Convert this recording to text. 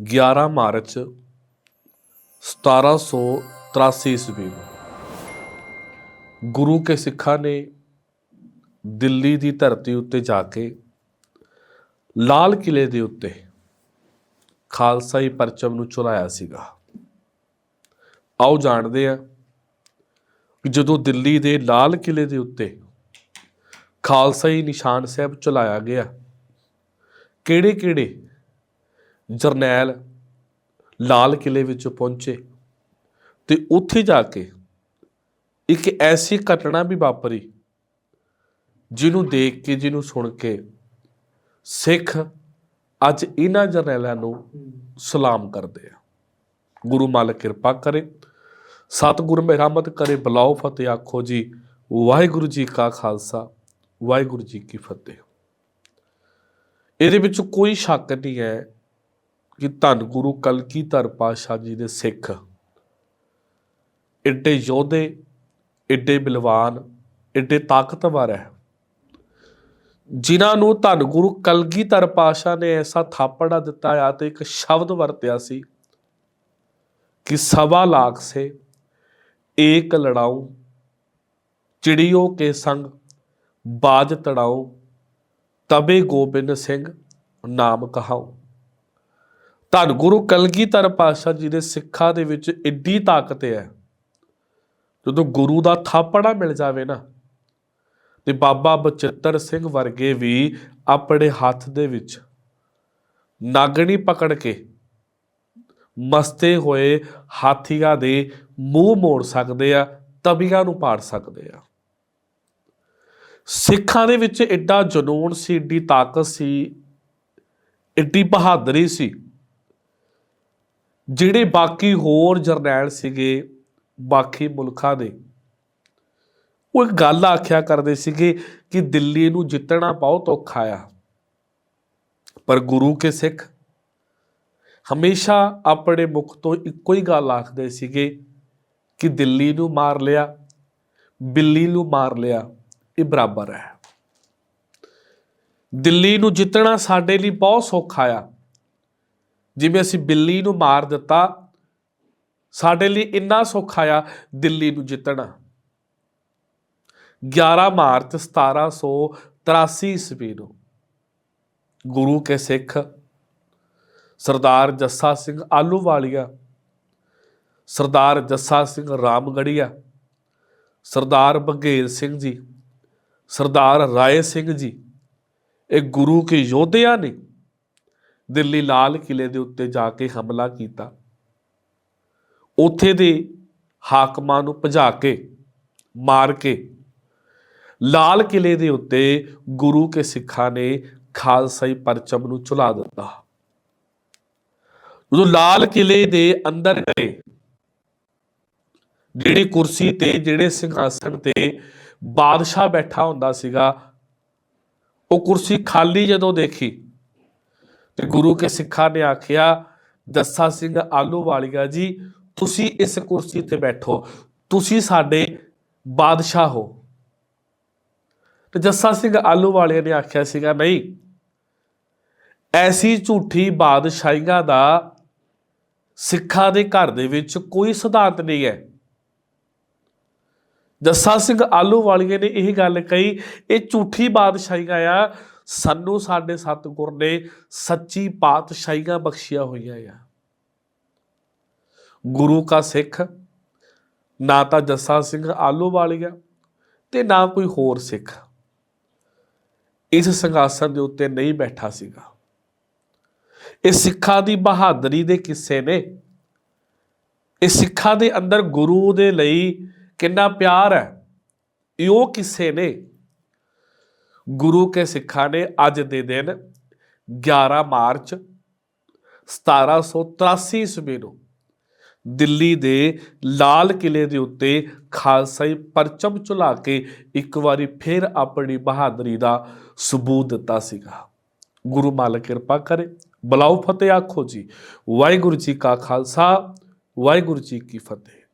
11 March 1783 ਈਸਵੀ ਨੂੰ ਗੁਰੂ ਕੇ ਸਿੱਖਾਂ ਨੇ ਦਿੱਲੀ ਦੀ ਧਰਤੀ ਉੱਤੇ ਜਾ ਕੇ ਲਾਲ ਕਿਲੇ ਦੇ ਉੱਤੇ ਖਾਲਸਾਈ ਪਰਚਮ ਨੂੰ ਚੁਰਾਇਆ ਸੀਗਾ। ਆਓ ਜਾਣਦੇ ਆ ਜਦੋਂ ਦਿੱਲੀ ਦੇ ਲਾਲ ਕਿਲੇ ਦੇ ਉੱਤੇ ਖਾਲਸਾਈ ਨਿਸ਼ਾਨ ਸਾਹਿਬ ਚਲਾਇਆ ਗਿਆ ਕਿਹੜੇ ਕਿਹੜੇ ਜਰਨੈਲ ਲਾਲ ਕਿਲੇ ਵਿੱਚ ਪਹੁੰਚੇ ਤੇ ਉੱਥੇ ਜਾ ਕੇ ਇੱਕ ਐਸੀ ਘਟਨਾ ਵੀ ਵਾਪਰੀ ਜਿਹਨੂੰ ਦੇਖ ਕੇ, ਜਿਹਨੂੰ ਸੁਣ ਕੇ ਸਿੱਖ ਅੱਜ ਇਹਨਾਂ ਜਰਨੈਲਾਂ ਨੂੰ ਸਲਾਮ ਕਰਦੇ ਆ। ਗੁਰੂ ਮਾਲਕ ਕਿਰਪਾ ਕਰੇ, ਸਤਿਗੁਰ ਮਿਹਰਮਤ ਕਰੇ, ਬਲਾਓ ਫਤਿਹ, ਆਖੋ ਜੀ, ਵਾਹਿਗੁਰੂ ਜੀ ਕਾ ਖਾਲਸਾ, ਵਾਹਿਗੁਰੂ ਜੀ ਕੀ ਫਤਿਹ। ਇਹਦੇ ਵਿੱਚ ਕੋਈ ਸ਼ੱਕ ਨਹੀਂ ਹੈ ਕਿ ਧੰਨ ਗੁਰੂ ਕਲਗੀਧਰ ਪਾਤਸ਼ਾਹ ਜੀ ਦੇ ਸਿੱਖ, ਏਡੇ ਯੋਧੇ, ਏਡੇ ਬਲਵਾਨ, ਏਡੇ ਤਾਕਤਵਰ ਹੈ, ਜਿਨ੍ਹਾਂ ਨੂੰ ਧੰਨ ਗੁਰੂ ਕਲਗੀਧਰ ਪਾਤਸ਼ਾਹ ਨੇ ਐਸਾ ਥਾਪੜਾ ਦਿੱਤਾ ਆ ਤੇ ਇੱਕ ਸ਼ਬਦ ਵਰਤਿਆ ਸੀ ਕਿ ਸਵਾ ਲਾਖ ਸੇ ਏਕ ਲੜਾਉ, ਚਿੜੀਓ ਕੇ ਸੰਗ, ਬਾਜ ਤੜਾਉ, ਤਬੇ ਗੋਬਿੰਦ ਸਿੰਘ ਨਾਮ ਕਹਾਉ। ਧੰਨ ਗੁਰੂ ਕਲਗੀਧਰ ਪਾਤਸ਼ਾਹ ਜੀ ਦੇ ਸਿੱਖਾਂ ਦੇ ਵਿੱਚ ਏਡੀ ਤਾਕਤ ਹੈ। ਜਦੋਂ ਗੁਰੂ ਦਾ ਥਾਪੜਾ ਮਿਲ ਜਾਵੇ ਨਾ, ਤੇ ਬਾਬਾ ਬਚਿੱਤਰ ਸਿੰਘ ਵਰਗੇ ਵੀ ਆਪਣੇ ਹੱਥ ਦੇ ਵਿੱਚ ਨਾਗਣੀ ਪਕੜ ਕੇ ਮਸਤੇ ਹੋਏ ਹਾਥੀਆਂ ਦੇ ਮੂੰਹ ਮੋੜ ਸਕਦੇ ਆ ਤਬੀਆਂ ਨੂੰ ਪਾੜ ਸਕਦੇ ਆ। ਸਿੱਖਾਂ ਦੇ ਵਿੱਚ ਐਡਾ ਜਨੂਨ ਸੀ ਐਡੀ ਤਾਕਤ ਸੀ ਐਡੀ ਬਹਾਦਰੀ ਸੀ। ਜਿਹੜੇ ਬਾਕੀ ਹੋਰ ਜਰਨੈਲ ਸੀਗੇ ਬਾਕੀ ਮੁਲਕਾਂ ਦੇ, ਉਹ ਇੱਕ ਗੱਲ ਆਖਿਆ ਕਰਦੇ ਸੀਗੇ ਕਿ ਦਿੱਲੀ ਨੂੰ ਜਿੱਤਣਾ ਬਹੁਤ ਔਖਾ ਆ। ਪਰ ਗੁਰੂ ਕੇ ਸਿੱਖ ਹਮੇਸ਼ਾ ਆਪਣੇ ਮੁਖ ਤੋਂ ਇੱਕੋ ਹੀ ਗੱਲ ਆਖਦੇ ਸੀਗੇ ਕਿ ਦਿੱਲੀ ਨੂੰ ਮਾਰ ਲਿਆ, ਬਿੱਲੀ ਨੂੰ ਮਾਰ ਲਿਆ, ਇਹ ਬਰਾਬਰ ਹੈ। ਦਿੱਲੀ ਨੂੰ ਜਿੱਤਣਾ ਸਾਡੇ ਲਈ ਬਹੁਤ ਸੌਖਾ ਆ। ਜਿਵੇਂ ਅਸੀਂ ਬਿੱਲੀ ਨੂੰ ਮਾਰ ਦਿੱਤਾ, ਸਾਡੇ ਲਈ ਇੰਨਾ ਸੌਖਾ ਆ ਦਿੱਲੀ ਨੂੰ ਜਿੱਤਣਾ। 11 ਮਾਰਚ 1783 ਈਸਵੀ ਨੂੰ ਗੁਰੂ ਕੇ ਸਿੱਖ ਸਰਦਾਰ ਜੱਸਾ ਸਿੰਘ ਆਲੂਵਾਲੀਆ ਸਰਦਾਰ ਜੱਸਾ ਸਿੰਘ ਰਾਮਗੜੀਆ, ਸਰਦਾਰ ਬਘੇਲ ਸਿੰਘ ਜੀ, ਸਰਦਾਰ ਰਾਏ ਸਿੰਘ ਜੀ, ਇਹ ਗੁਰੂ ਕੇ ਯੋਧਿਆਂ ਨੇ ਦਿੱਲੀ ਲਾਲ ਕਿਲੇ ਦੇ ਉੱਤੇ ਜਾ ਕੇ ਹਮਲਾ ਕੀਤਾ। ਉੱਥੇ ਦੇ ਹਾਕਮਾਂ ਨੂੰ ਭਜਾ ਕੇ, ਮਾਰ ਕੇ, ਲਾਲ ਕਿਲੇ ਦੇ ਉੱਤੇ ਗੁਰੂ ਕੇ ਸਿੱਖਾਂ ਨੇ ਖਾਲਸਾਈ ਪਰਚਮ ਨੂੰ ਚੁਲਾ ਦਿੱਤਾ। ਜਦੋਂ ਲਾਲ ਕਿਲੇ ਦੇ ਅੰਦਰ ਗਏ ਜਿਹੜੀ ਕੁਰਸੀ ਤੇ, ਜਿਹੜੇ ਸਿੰਘਾਸਣ ਤੇ ਬਾਦਸ਼ਾਹ ਬੈਠਾ ਹੁੰਦਾ ਸੀਗਾ, ਉਹ ਕੁਰਸੀ ਖਾਲੀ ਜਦੋਂ ਦੇਖੀ ਤੇ ਗੁਰੂ ਕੇ ਸਿੱਖਾਂ ਨੇ ਆਖਿਆ ਜੱਸਾ ਸਿੰਘ ਆਲੂ ਵਾਲੀਆ ਜੀ, ਤੁਸੀਂ ਇਸ ਕੁਰਸੀ ਤੇ ਬੈਠੋ। ਤੁਸੀਂ ਸਾਡੇ ਬਾਦਸ਼ਾਹ ਹੋ। ਤੇ ਜੱਸਾ ਸਿੰਘ ਆਲੂ ਆਲੂਵਾਲੀਆ ਨੇ ਆਖਿਆ ਸੀਗਾ, ਨਹੀਂ, ਐਸੀ ਝੂਠੀ ਬਾਦਸ਼ਾਹੀਆਂ ਦਾ ਸਿੱਖਾਂ ਦੇ ਘਰ ਦੇ ਵਿੱਚ ਕੋਈ ਸਿਧਾਂਤ ਨਹੀਂ ਹੈ। ਜੱਸਾ ਸਿੰਘ ਆਲੂ ਆਲੂਵਾਲੀਏ ਨੇ ਇਹ ਗੱਲ ਕਹੀ, ਇਹ ਝੂਠੀ ਬਾਦਸ਼ਾਹੀਆਂ ਆ ਸਾਨੂੰ ਸਾਡੇ ਸਤਿਗੁਰ ਨੇ ਸੱਚੀ ਪਾਤਸ਼ਾਹੀਆਂ ਬਖਸ਼ੀਆਂ ਹੋਈਆਂ ਆ। ਗੁਰੂ ਕਾ ਸਿੱਖ, ਨਾ ਤਾਂ ਜੱਸਾ ਸਿੰਘ ਆਲੂਵਾਲੀਆ ਤੇ ਨਾ ਕੋਈ ਹੋਰ ਸਿੱਖ ਇਸ ਸਿੰਘਾਸਨ ਦੇ ਉੱਤੇ ਨਹੀਂ ਬੈਠਾ ਸੀਗਾ। ਇਹ ਸਿੱਖਾਂ ਦੀ ਬਹਾਦਰੀ ਦੇ ਕਿੱਸੇ ਨੇ। ਇਹ ਸਿੱਖਾਂ ਦੇ ਅੰਦਰ ਗੁਰੂ ਦੇ ਲਈ ਕਿੰਨਾ ਪਿਆਰ ਹੈ, ਇਹ ਉਹ ਕਿੱਸੇ ਨੇ ਗੁਰੂ ਕੇ ਸਿੱਖਾਂ ਨੇ ਅੱਜ ਦੇ ਦਿਨ 11 ਮਾਰਚ 1783 ਈਸਵੀ ਨੂੰ ਦਿੱਲੀ ਦੇ ਲਾਲ ਕਿਲੇ ਦੇ ਉੱਤੇ ਖਾਲਸਾਈ ਪਰਚਮ ਚੁਲਾ ਕੇ ਇੱਕ ਵਾਰੀ ਫਿਰ ਆਪਣੀ ਬਹਾਦਰੀ ਦਾ ਸਬੂਤ ਦਿੱਤਾ ਸੀਗਾ। ਗੁਰੂ ਮਾਲਕ ਕਿਰਪਾ ਕਰੇ। ਬਲਾਉ ਫਤਿਹ ਆਖੋ ਜੀ। ਵਾਹਿਗੁਰੂ ਜੀ ਕਾ ਖਾਲਸਾ, ਵਾਹਿਗੁਰੂ ਜੀ ਕੀ ਫਤਿਹ।